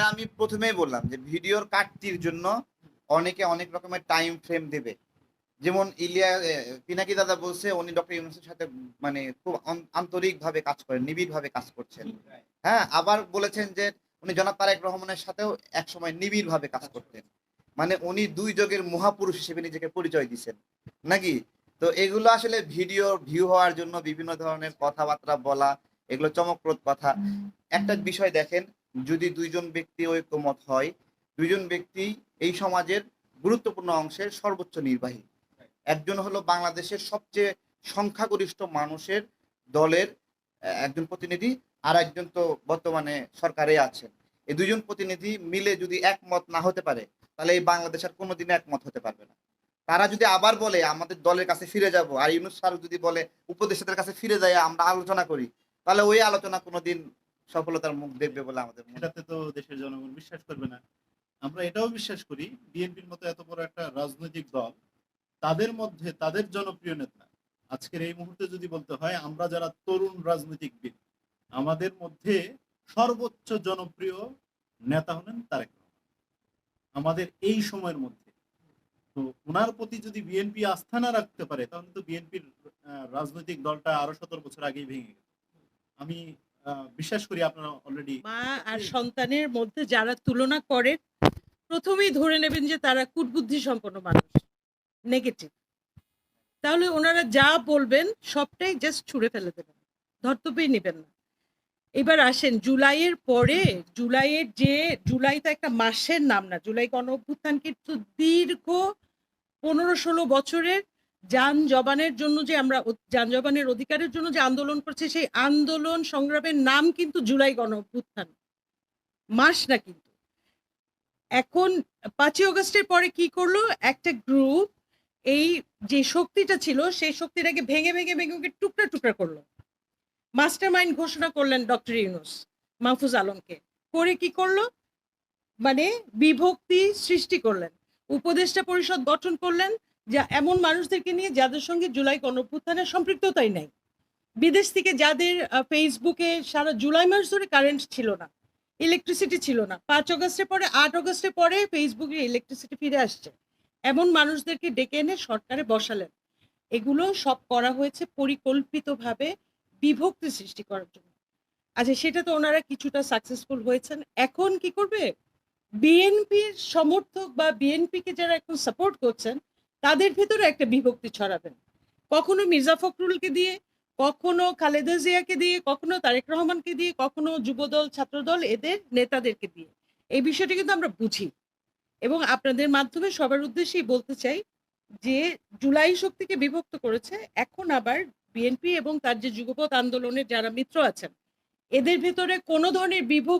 যেটা আমি প্রথমেই বললাম যে ভিডিওর কাটতির জন্য অনেকে অনেক রকমের টাইম ফ্রেম দেবে। যেমন ইলিয়া পিনাকি দাদা বলছে, উনি ডক্টর ইউনুসের সাথে মানে খুব আন্তরিক ভাবে কাজ করেন নিবিড় ভাবে কাজ করছেন। হ্যাঁ আবার বলেছেন যে উনি জনাব তারেক রহমানের সাথেও একসময় নিবিড় ভাবে কাজ করতেন। মানে উনি দুই যুগের মহাপুরুষ হিসেবে নিজেকে পরিচয় দিচ্ছেন নাকি? তো এগুলো আসলে ভিডিও ভিউ হওয়ার জন্য বিভিন্ন ধরনের কথাবার্তা বলা, এগুলো চমকপ্রদ কথা। একটা বিষয় দেখেন যদি দুইজন ব্যক্তি ঐক্যমত হয়, দুইজন ব্যক্তি এই সমাজের গুরুত্বপূর্ণ অংশের সর্বোচ্চ নির্বাহী। একজন হলো বাংলাদেশের সবচেয়ে সংখ্যাগরিষ্ঠ মানুষের দলের একজন প্রতিনিধি, আর একজন তো বর্তমানে সরকারে আছেন। এই দুইজন প্রতিনিধি মিলে যদি একমত না হতে পারে, তাহলে এই বাংলাদেশ আর কোনোদিন একমত হতে পারবে না। তারা যদি আবার বলে, আমাদের দলের কাছে ফিরে যাব, আর ইউনুস যদি বলে, উপদেষ্টাদের কাছে ফিরে যায় আমরা আলোচনা করি, তাহলে ওই আলোচনা কোনোদিন সফলতার মুখ দেখবে বলে আমাদের এটাতে তো দেশের জনগণ বিশ্বাস করবে না। আমরা এটাও বিশ্বাস করি, বিএনপির মতো এত বড় একটা রাজনৈতিক দল, তাদের মধ্যে তাদের জনপ্রিয় নেতা, আজকের এই মুহূর্তে যদি বলতে হয়, আমরা যারা তরুণ রাজনৈতিকবিদ, আমাদের মধ্যে সর্বোচ্চ জনপ্রিয় নেতা হলেন তারেক আমাদের এই সময়ের মধ্যে। তো ওনার প্রতি যদি বিএনপি আস্থা না রাখতে পারে, তাহলে তো বিএনপির রাজনৈতিক দলটা আরও সতেরো বছর আগেই ভেঙে গেছে আমি বিশ্বাস করি আপনারা অলরেডি মা আর সন্তানের মধ্যে যারা তুলনা করেন প্রথমেই ধরে নেবেন যে তারা কুটবুদ্ধি সম্পন্ন মানুষ নেগেটিভ তাহলে ওনারা যা বলবেন সবটাই জাস্ট ছুঁড়ে ফেলে দেবেন ধর্তব্যই নেবেন না। এবার আসেন জুলাইয়ের পরে জুলাইয়ের যে জুলাই তো একটা মাসের নাম না জুলাই গণ অভ্যুত্থান কিন্তু দীর্ঘ পনেরো ষোলো বছরের যান জবানের জন্য যে আমরা যান জবানের অধিকারের জন্য যে আন্দোলন করছে, সেই আন্দোলন সংগ্রামের নাম কিন্তু জুলাই গণ অভ্যুত্থান। মাস না কিন্তু। এখন পাঁচই অগস্টের পরে কি করল? একটা গ্রুপ এই যে শক্তিটা ছিল, সেই শক্তিটাকে ভেঙে ভেঙে ভেঙে ভেঙে টুকরা টুকরা করল। মাস্টার মাইন্ড ঘোষণা করলেন ডক্টর ইউনুস মাহফুজ আলমকে। করে কি করল? মানে বিভক্তি সৃষ্টি করলেন। উপদেষ্টা পরিষদ গঠন করলেন। যা এমন মানুষদেরকে নিয়ে যাদের সঙ্গে জুলাই গণঅভ্যুত্থানের সম্পৃক্ততাই নাই। বিদেশ থেকে যাদের ফেসবুকে সারা জুলাই মাস ধরে কারেন্ট ছিল না ইলেকট্রিসিটি ছিল না, পাঁচ অগস্টের পরে, আট অগস্টের পরে ফেসবুকে ইলেকট্রিসিটি ফিরে আসছে। এমন মানুষদেরকে ডেকে এনে সরকারে বসালেন। এগুলো সব করা হয়েছে পরিকল্পিতভাবে বিভক্তি সৃষ্টি করার জন্য। আচ্ছা সেটা তো ওনারা কিছুটা সাকসেসফুল হয়েছেন। এখন কি করবে? বিএনপির সমর্থক বা বিএনপিকে যারা এখন সাপোর্ট করছেন তাদের ভেতরে একটা বিভক্তি ছড়াবেন। কখনো মির্জা ফখরুলকে দিয়ে, কখনো খালেদা জিয়াকে দিয়ে, কখনো তারেক রহমানকে দিয়ে, কখনো যুবদল, ছাত্রদল, এদের নেতাদেরকে দিয়ে। এই বিষয়টা কিন্তু আমরা বুঝি। এবং আপনাদের মাধ্যমে সবার উদ্দেশ্যেই বলতে চাই যে, জুলাই শক্তিকে বিভক্ত করেছে, এখন আবার বিএনপি এবং তার যে যুগপৎ আন্দোলনের যারা মিত্র আছেন, এদের ভেতরে কোনো ধরনের বিভক্তি